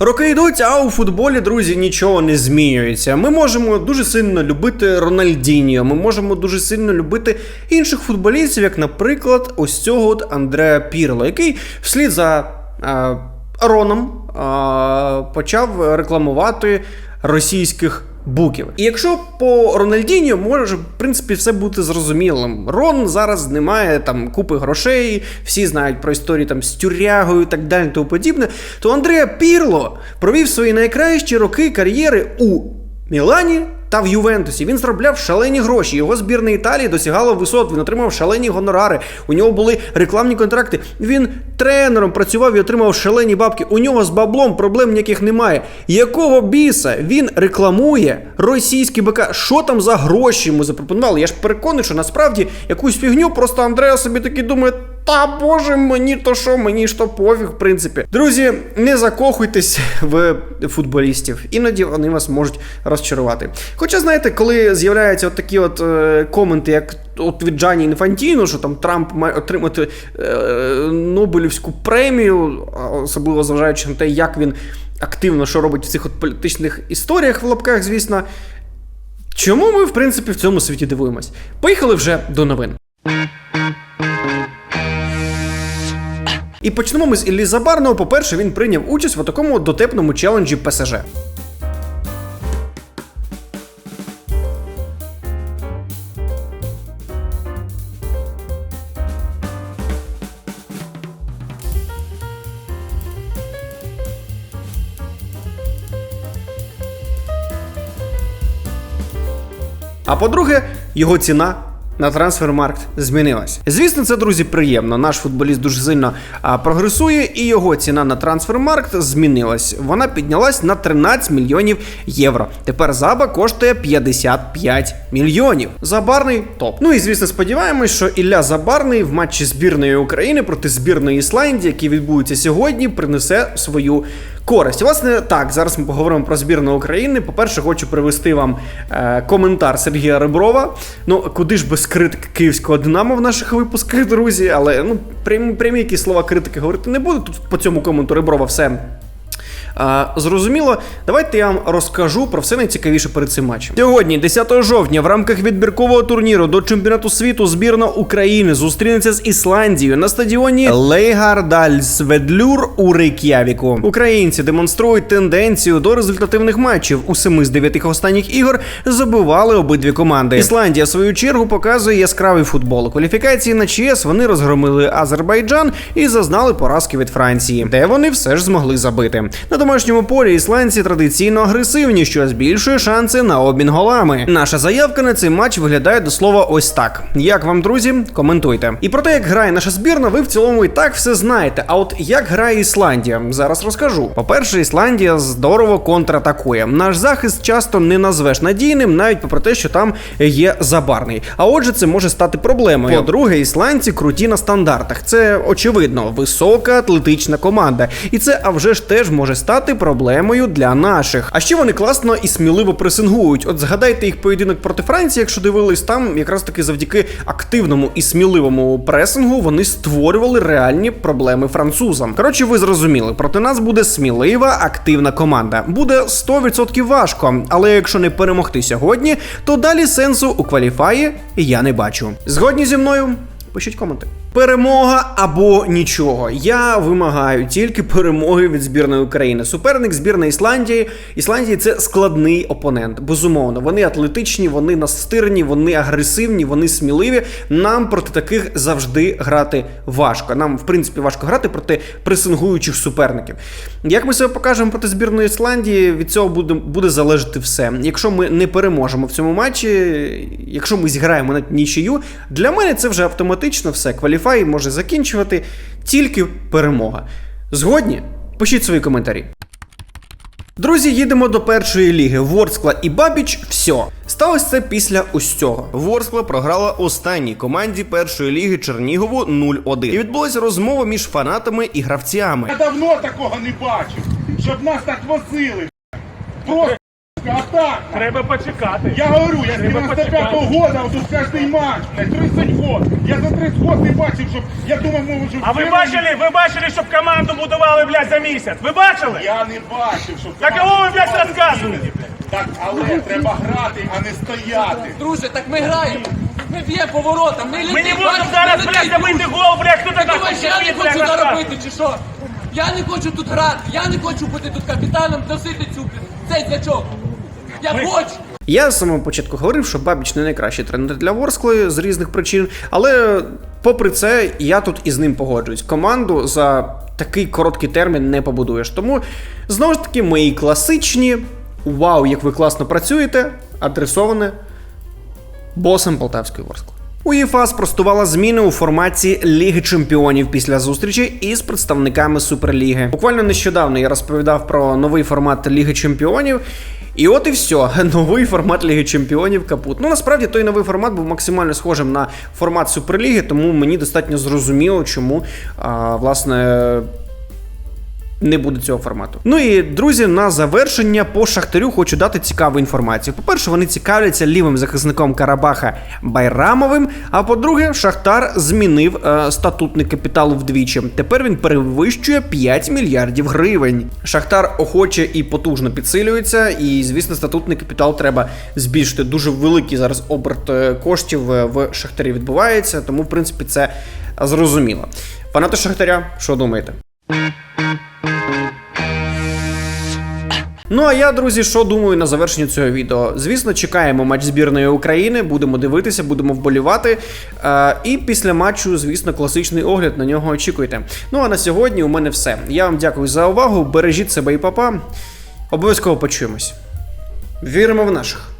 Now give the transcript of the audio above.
Роки йдуть, а у футболі, друзі, нічого не змінюється. Ми можемо дуже сильно любити Рональдіньо, ми можемо дуже сильно любити інших футболістів, як, наприклад, ось цього от Андреа Пірло, який вслід за е, Роном е, почав рекламувати російських буків. І якщо по Рональдіньо може, в принципі, все бути зрозумілим. Рон зараз не має там купи грошей, всі знають про історії там з тюрягою і так далі, тому подібне. То Андреа Пірло провів свої найкращі роки кар'єри у Мілані. Та в Ювентусі він заробляв шалені гроші. Його збірна Італії досягала висот. Він отримав шалені гонорари. У нього були рекламні контракти. Він тренером працював і отримав шалені бабки. У нього з баблом проблем ніяких немає. Якого біса він рекламує російський БК? Що там за гроші йому запропонували? Я ж переконаний, що насправді якусь фігню просто Андреа собі такий думає. Та боже, мені то що, мені ж то пофіг, в принципі. Друзі, не закохуйтесь в футболістів. Іноді вони вас можуть розчарувати. Хоча, знаєте, коли з'являються от такі от е, коменти, як от від Джані Інфантіно, що там Трамп має отримати е, Нобелівську премію, особливо зважаючи на те, як він активно що робить в цих от політичних історіях в лапках, звісно. Чому ми, в принципі, в цьому світі дивуємось? Поїхали вже до новин. І почнемо ми з Іллі Забарного. По-перше, він прийняв участь в такому дотепному челенджі ПСЖ. А по-друге, його ціна на трансфермаркт змінилась. Звісно, це друзі приємно. Наш футболіст дуже сильно а, прогресує, і його ціна на трансфермаркт змінилась. Вона піднялась на 13 мільйонів євро. Тепер заба коштує 55 мільйонів. Забарний топ. Ну і звісно, сподіваємось, що Ілля Забарний в матчі збірної України проти збірної Ісландії, який відбудеться сьогодні, принесе свою. Користь. Власне, так, зараз ми поговоримо про збірну України. По-перше, хочу привести вам е, коментар Сергія Реброва. Ну, куди ж без критики київського Динамо в наших випусках, друзі, але ну, прямі, прямі якісь слова критики говорити не буду. Тут по цьому коменту Реброва все. Зрозуміло, давайте я вам розкажу про все найцікавіше перед цим матчем. Сьогодні, 10 жовтня, в рамках відбіркового турніру до чемпіонату світу збірна України зустрінеться з Ісландією на стадіоні Лейгардальсведлюр у Рейк'явіку. Українці демонструють тенденцію до результативних матчів. У семи з дев'яти останніх ігор забивали обидві команди. Ісландія, в свою чергу, показує яскравий футбол. Кваліфікації на ЧС вони розгромили Азербайджан і зазнали поразки від Франції, де вони все ж змогли забити. Домашньому полі ісландці традиційно агресивні, що збільшує шанси на обмін голами. Наша заявка на цей матч виглядає до слова ось так. Як вам, друзі, коментуйте. І про те, як грає наша збірна, ви в цілому і так все знаєте. А от як грає Ісландія, зараз розкажу. По-перше, Ісландія здорово контратакує. Наш захист часто не назвеш надійним, навіть попри те, що там є забарний. А отже, це може стати проблемою. По-друге, ісландці круті на стандартах. Це очевидно, висока атлетична команда. І це а вже ж теж може стати проблемою для наших. А ще вони класно і сміливо пресингують. От згадайте їх поєдинок проти Франції, якщо дивились там, якраз таки завдяки активному і сміливому пресингу вони створювали реальні проблеми французам. Коротше, ви зрозуміли, проти нас буде смілива, активна команда. Буде 100% важко, але якщо не перемогти сьогодні, то далі сенсу у кваліфаї я не бачу. Згодні зі мною? Пишіть коменти. Перемога або нічого. Я вимагаю тільки перемоги від збірної України. Суперник збірної Ісландії. Ісландії це складний опонент. Безумовно, вони атлетичні, вони настирні, вони агресивні, вони сміливі. Нам проти таких завжди грати важко. Нам, в принципі, важко грати проти пресингуючих суперників. Як ми себе покажемо проти збірної Ісландії, від цього буде, буде залежати все. Якщо ми не переможемо в цьому матчі, якщо ми зіграємо на нічию, для мене це вже автоматично все. Кваліфай може закінчувати тільки перемога. Згодні? Пишіть свої коментарі. Друзі, їдемо до першої ліги. Ворскла і Бабіч все. Сталося це після ось цього. Ворскла програла останній команді першої ліги Чернігову 0-1. І відбулася розмова між фанатами і гравцями. Я давно такого не бачив, щоб нас так возили. Просто жорстка атака. Треба почекати. Я говорю, я з Треба 95-го почекати. года, тут кожний матч, блядь, 30 год. Я за 30 год не бачив, щоб я думав, може, що А ви бачили, ви бачили, щоб команду будували, блядь, за місяць? Ви бачили? Я не бачив, щоб... Так кого ви, блядь, розказуєте? Так, але треба грати, а не стояти. Друже, так ми граємо. Ми б'ємо поворотом, ми летимо. Ми не можемо бачиш, зараз, ми блядь, летимо. забити гол, блядь, хто Ти така думаєш, я не хочу заробити, чи що? Я не хочу тут грати, я не хочу бути тут капітаном, носити цю цей значок. Я хочу. Я з самого початку говорив, що Бабіч не найкращий тренер для Ворскли з різних причин, але попри це, я тут із ним погоджуюсь. Команду за такий короткий термін не побудуєш. Тому знову ж таки, мої класичні вау, як ви класно працюєте, адресоване босом Полтавської Ворскли. УЄФА спростувала зміни у форматі Ліги Чемпіонів після зустрічі із представниками Суперліги. Буквально нещодавно я розповідав про новий формат Ліги Чемпіонів. І от і все, новий формат Ліги Чемпіонів капут. Ну насправді той новий формат був максимально схожим на формат Суперліги, тому мені достатньо зрозуміло, чому а, власне не буде цього формату. Ну і друзі, на завершення по Шахтарю хочу дати цікаву інформацію. По-перше, вони цікавляться лівим захисником Карабаха Байрамовим. А по-друге, Шахтар змінив е, статутний капітал вдвічі. Тепер він перевищує 5 мільярдів гривень. Шахтар охоче і потужно підсилюється, і звісно, статутний капітал треба збільшити. Дуже великий зараз оберт е, коштів е, в Шахтарі відбувається, тому в принципі це зрозуміло. Фанати Шахтаря, що думаєте? Ну а я, друзі, що думаю на завершення цього відео? Звісно, чекаємо матч збірної України, будемо дивитися, будемо вболівати. Е, і після матчу, звісно, класичний огляд на нього очікуйте. Ну а на сьогодні у мене все. Я вам дякую за увагу. Бережіть себе і папа. Обов'язково почуємось. Віримо в наших.